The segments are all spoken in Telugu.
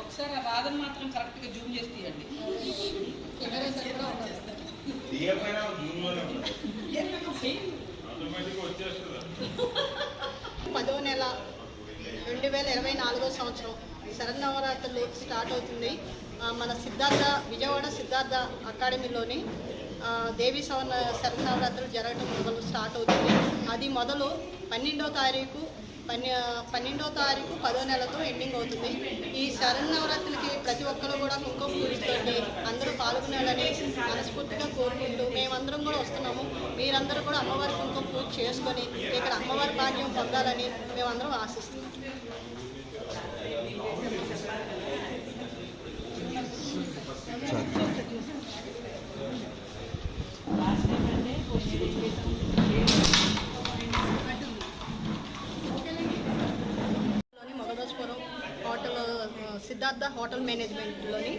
ఒకసారి ఆ మాత్రం జూమ్ చేసి తీయండి. పదో నెల రెండు వేల ఇరవై నాలుగో సంవత్సరం శరన్నవరాత్రులు స్టార్ట్ అవుతుంది. మన సిద్ధార్థ విజయవాడ సిద్ధార్థ అకాడమీలోని దేవి సవర్ణ శరన్నవరాత్రులు జరగడం మొదలు స్టార్ట్ అవుతుంది. అది మొదలు పన్నెండో తారీఖు పన్నె పన్నెండో తారీఖు పదో నెలతో ఎండింగ్ అవుతుంది. ఈ శరన్నవరాత్రులకి ప్రతి ఒక్కరు కూడా కుంకుమ పూజతోటి అందరూ పాల్గొనాలని మనస్ఫూర్తిగా కోరుకుంటూ మేమందరం కూడా వస్తున్నాము. మీరందరూ కూడా అమ్మవారి కుంకుమ పూజ చేసుకొని ఇక్కడ అమ్మవారి భాగ్యం పొందాలని మేమందరం ఆశిస్తున్నాం. లోని మొగదోస్పురం హోటల్ ఆ, సిద్ధార్థ హోటల్ మేనేజ్మెంట్లోని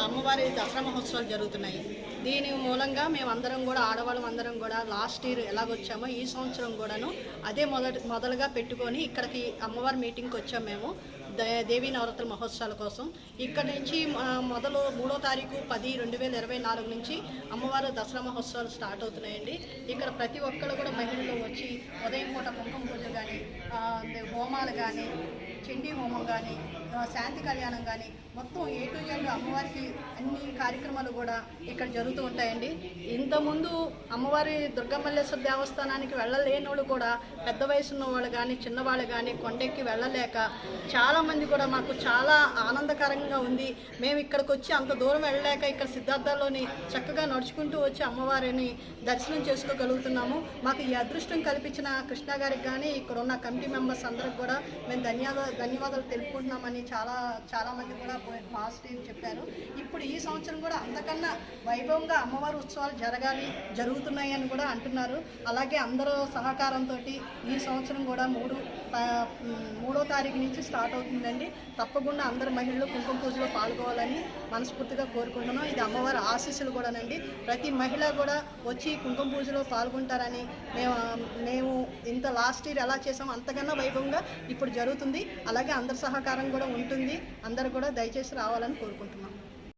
అమ్మవారి దసరా మహోత్సవాలు జరుగుతున్నాయి. దీని మూలంగా మేమందరం కూడా ఆడవాళ్ళం అందరం కూడా లాస్ట్ ఇయర్ ఎలాగొచ్చామో ఈ సంవత్సరం కూడాను అదే మొదటి మొదలుగా పెట్టుకొని ఇక్కడికి అమ్మవారి మీటింగ్కి వచ్చాం మేము దే- దేవీ నవరాత్రి మహోత్సవాల కోసం. ఇక్కడ నుంచి మొదలు మూడో తారీఖు పది రెండు వేల ఇరవై నాలుగు నుంచి అమ్మవారి దసరా మహోత్సవాలు స్టార్ట్ అవుతున్నాయండి. ఇక్కడ ప్రతి ఒక్కరు కూడా మహిళలు వచ్చి ఉదయం పూట కుంకుమ పూజ కానీ హోమాలు కానీ చండీ హోమం కానీ శాంతి కళ్యాణం కానీ మొత్తం ఏ టు జెడ్ అమ్మవారికి అన్ని కార్యక్రమాలు కూడా ఇక్కడ జరుగుతూ ఉంటాయండి. ఇంతకుముందు అమ్మవారి దుర్గమల్లేశ్వర దేవస్థానానికి వెళ్ళలేని వాళ్ళు కూడా పెద్ద వయసు ఉన్న వాళ్ళు కానీ చిన్నవాళ్ళు కానీ కొండెక్కి వెళ్ళలేక చాలామంది కూడా మాకు చాలా ఆనందకరంగా ఉంది. మేము ఇక్కడికి వచ్చి అంత దూరం వెళ్ళలేక ఇక్కడ సిద్ధార్థలోని చక్కగా నడుచుకుంటూ వచ్చి అమ్మవారిని దర్శనం చేసుకోగలుగుతున్నాము. మాకు ఈ అదృష్టం కల్పించిన కృష్ణ గారికి కానీ ఇక్కడ ఉన్న కమిటీ మెంబర్స్ అందరికి కూడా మేము ధన్యవాదాలు ధన్యవాదాలు తెలుపుకుంటున్నామని చాలా చాలామంది కూడా పాజిటివ్ చెప్పారు. ఇప్పుడు ఈ సంవత్సరం కూడా అంతకన్నా వైభవంగా అమ్మవారి ఉత్సవాలు జరగాలి జరుగుతున్నాయి అని కూడా అంటున్నారు. అలాగే అందరూ సహకారంతో ఈ సంవత్సరం కూడా మూడు మూడో తారీఖు నుంచి స్టార్ట్ అవుతుందండి. తప్పకుండా అందరు మహిళలు కుంకుమ పూజలో పాల్గొవాలని మనస్ఫూర్తిగా కోరుకుంటున్నాం. ఇది అమ్మవారి ఆశీస్సులు కూడానండి. ప్రతి మహిళ కూడా వచ్చి కుంకుమ పూజలో పాల్గొంటారని మేము మేము ఇంత లాస్ట్ ఇయర్ ఎలా చేసామో అంతకన్నా వైభవంగా ఇప్పుడు జరుగుతుంది. అలాగే అందరి సహకారం కూడా ఉంటుంది. అందరు కూడా దయచేసి రావాలని కోరుకుంటున్నాం.